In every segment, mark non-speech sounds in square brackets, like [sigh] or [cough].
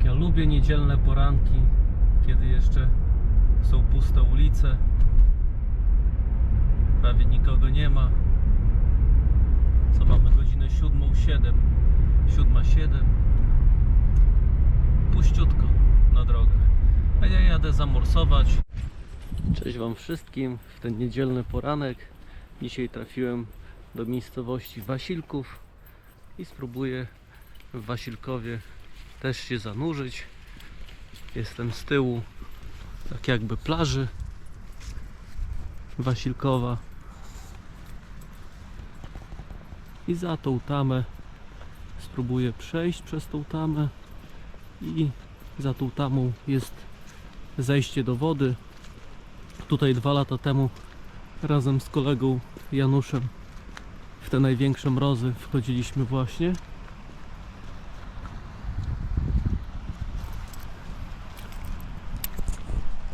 Jak ja lubię niedzielne poranki, kiedy jeszcze są puste ulice, prawie nikogo nie ma. Co mamy godzinę 7.07, 7.07. Puściutko na drogach. A ja jadę zamorsować. Cześć Wam wszystkim w ten niedzielny poranek. Dzisiaj trafiłem do miejscowości Wasilków i spróbuję w Wasilkowie też się zanurzyć. Jestem z tyłu, tak jakby plaży Wasilkowa. I za tą tamę spróbuję przejść przez tą tamę i za tą tamą jest zejście do wody. Tutaj dwa lata temu razem z kolegą Januszem w te największe mrozy wchodziliśmy właśnie.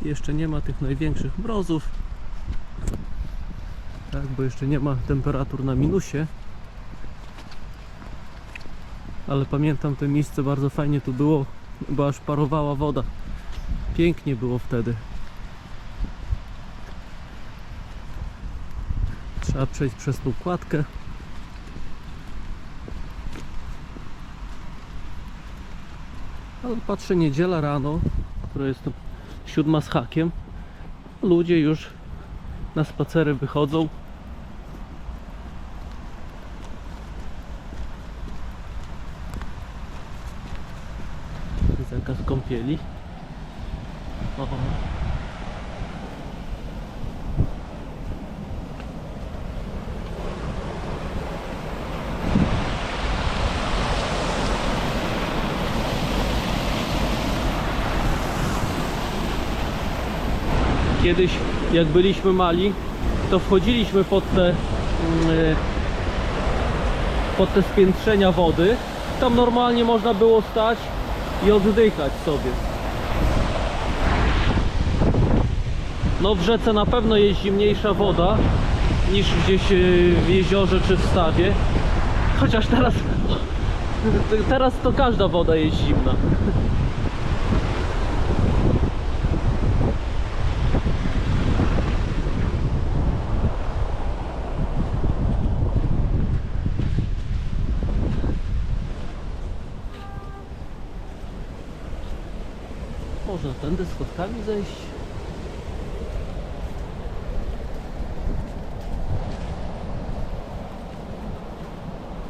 Jeszcze nie ma tych największych mrozów. Tak, bo jeszcze nie ma temperatur na minusie. Ale pamiętam to miejsce bardzo fajnie tu było, bo aż parowała woda. Pięknie było wtedy. Trzeba przejść przez tą kładkę. Ale patrzę niedziela rano, która jest siódma z hakiem. Ludzie już na spacery wychodzą. Zakaz kąpieli. Kiedyś jak byliśmy mali, to wchodziliśmy pod te mm, e, pod te spiętrzenia wody. Tam normalnie można było stać i oddychać sobie. No w rzece na pewno jest zimniejsza woda niż gdzieś e, w jeziorze czy w stawie. Chociaż teraz [laughs] teraz to każda woda jest zimna. Można tędy schodkami zejść.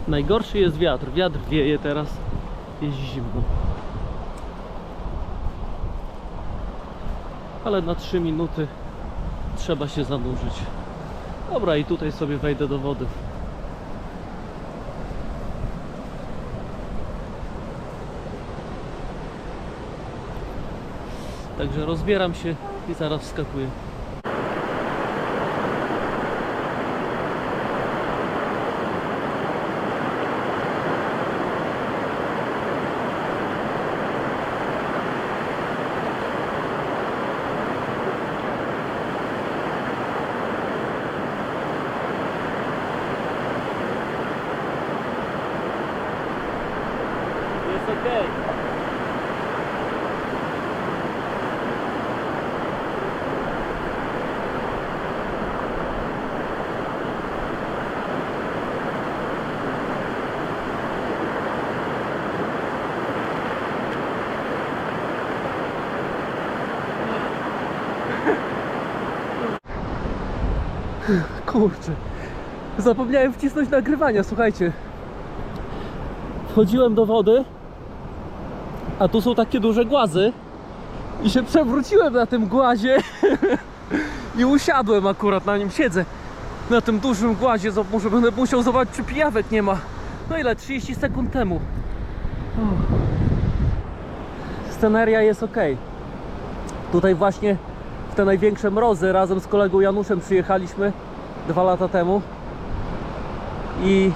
Najgorszy jest wiatr. Wiatr wieje teraz. Jest zimno. Ale na 3 minuty trzeba się zanurzyć. Dobra, i tutaj sobie wejdę do wody. Także rozbieram się i zaraz wskakuję. Jest okej. [laughs] Kurczę. Zapomniałem wcisnąć nagrywania, słuchajcie. Wchodziłem do wody, a tu są takie duże głazy. I się przewróciłem na tym głazie [laughs] i usiadłem akurat na nim, siedzę na tym dużym głazie, muszę, będę musiał zobaczyć czy pijawek nie ma. No ile? 30 sekund temu. Uff. Sceneria jest ok. Tutaj właśnie te największe mrozy razem z kolegą Januszem przyjechaliśmy dwa lata temu i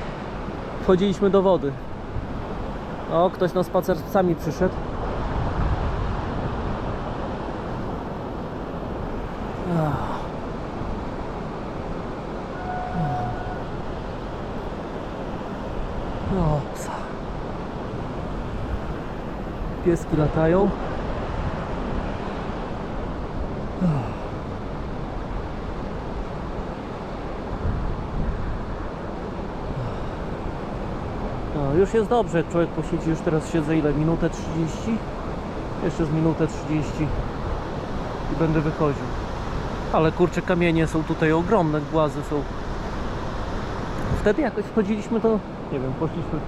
wchodziliśmy do wody. O, ktoś na spacer z psami przyszedł. Ach. O, psa. Pieski latają. No, już jest dobrze, człowiek posiedzi, już teraz siedzę ile? Minutę 30? Jeszcze z minutę 30 i będę wychodził. Ale kurczę, kamienie są tutaj ogromne, głazy są. Wtedy jakoś wchodziliśmy, to nie wiem, poszliśmy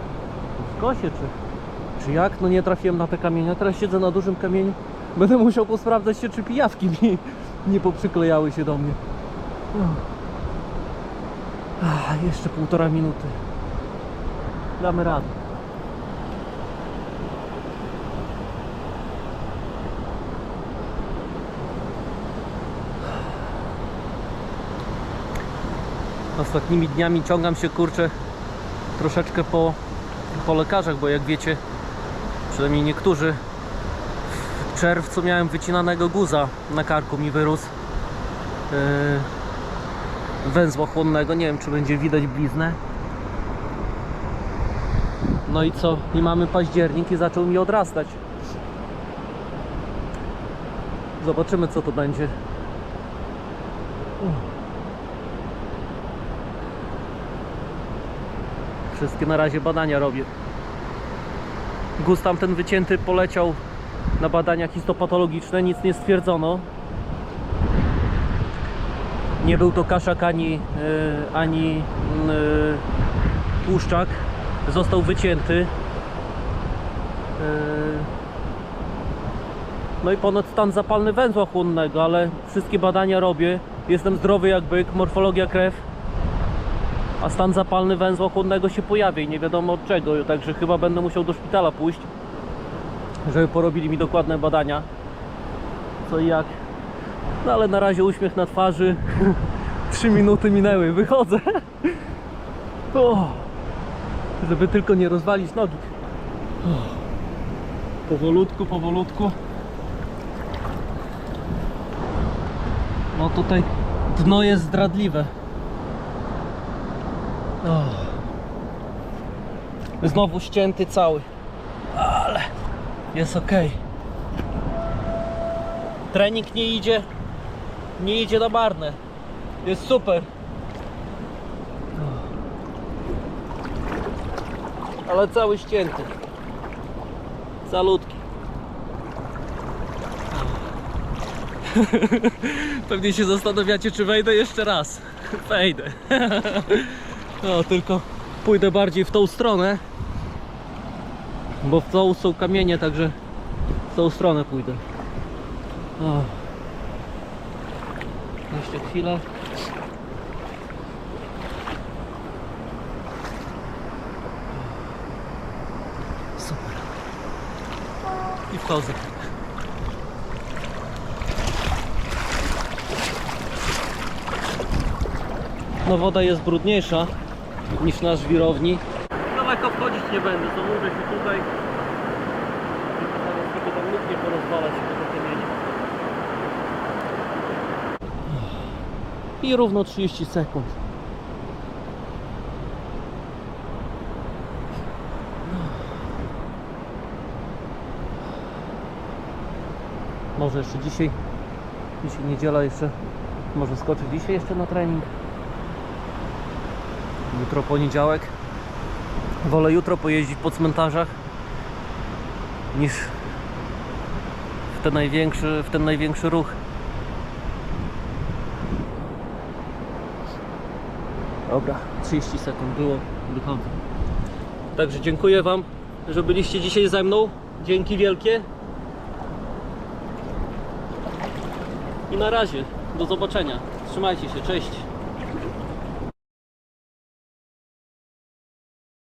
w kosie czy, czy jak, no nie trafiłem na te kamienie. Teraz siedzę na dużym kamieniu. Będę musiał posprawdzać się, czy pijawki mi nie poprzyklejały się do mnie. Ach, jeszcze półtora minuty. Damy radę. Ostatnimi dniami ciągam się kurczę troszeczkę po, po lekarzach, bo jak wiecie, przynajmniej niektórzy czerwcu miałem wycinanego guza. Na karku mi wyrósł yy, węzła chłonnego, nie wiem czy będzie widać bliznę. No i co? I mamy październik i zaczął mi odrastać. Zobaczymy co to będzie. Wszystkie na razie badania robię. Guz tamten wycięty poleciał na badania histopatologiczne, nic nie stwierdzono. Nie był to kaszak ani, yy, ani yy, tłuszczak. Został wycięty. Yy, no i ponad stan zapalny węzła chłonnego, ale wszystkie badania robię. Jestem zdrowy jak byk, morfologia krew a stan zapalny węzła chłonnego się pojawia i nie wiadomo od czego, także chyba będę musiał do szpitala pójść, żeby porobili mi dokładne badania, co i jak. No ale na razie uśmiech na twarzy, [laughs] 3 minuty minęły, wychodzę, [laughs] o, żeby tylko nie rozwalić nogi. O. Powolutku, powolutku. No tutaj dno jest zdradliwe. O. Znowu ścięty cały. Ale jest ok. Trening nie idzie. Nie idzie na marne. Jest super. Ale cały ścięty. Salutki. [laughs] Pewnie się zastanawiacie, czy wejdę jeszcze raz. [laughs] Wejdę. [laughs] No, tylko pójdę bardziej w tą stronę. Bo w tą są kamienie, także w tą stronę pójdę. O. Jeszcze chwilę. Super. I wchodzę. No woda jest brudniejsza niż na żwirowni. Nie będę, zanurzę się tutaj. Zaraz tam lub nie porozwalać. I równo 30 sekund. Może jeszcze dzisiaj, dzisiaj niedziela jeszcze, może skoczyć dzisiaj jeszcze na trening. Jutro poniedziałek. Wolę jutro pojeździć po cmentarzach niż w ten największy, w ten największy ruch. Dobra, 30 sekund było, wychodzę. Także dziękuję Wam, że byliście dzisiaj ze mną. Dzięki wielkie. I na razie. Do zobaczenia. Trzymajcie się. Cześć.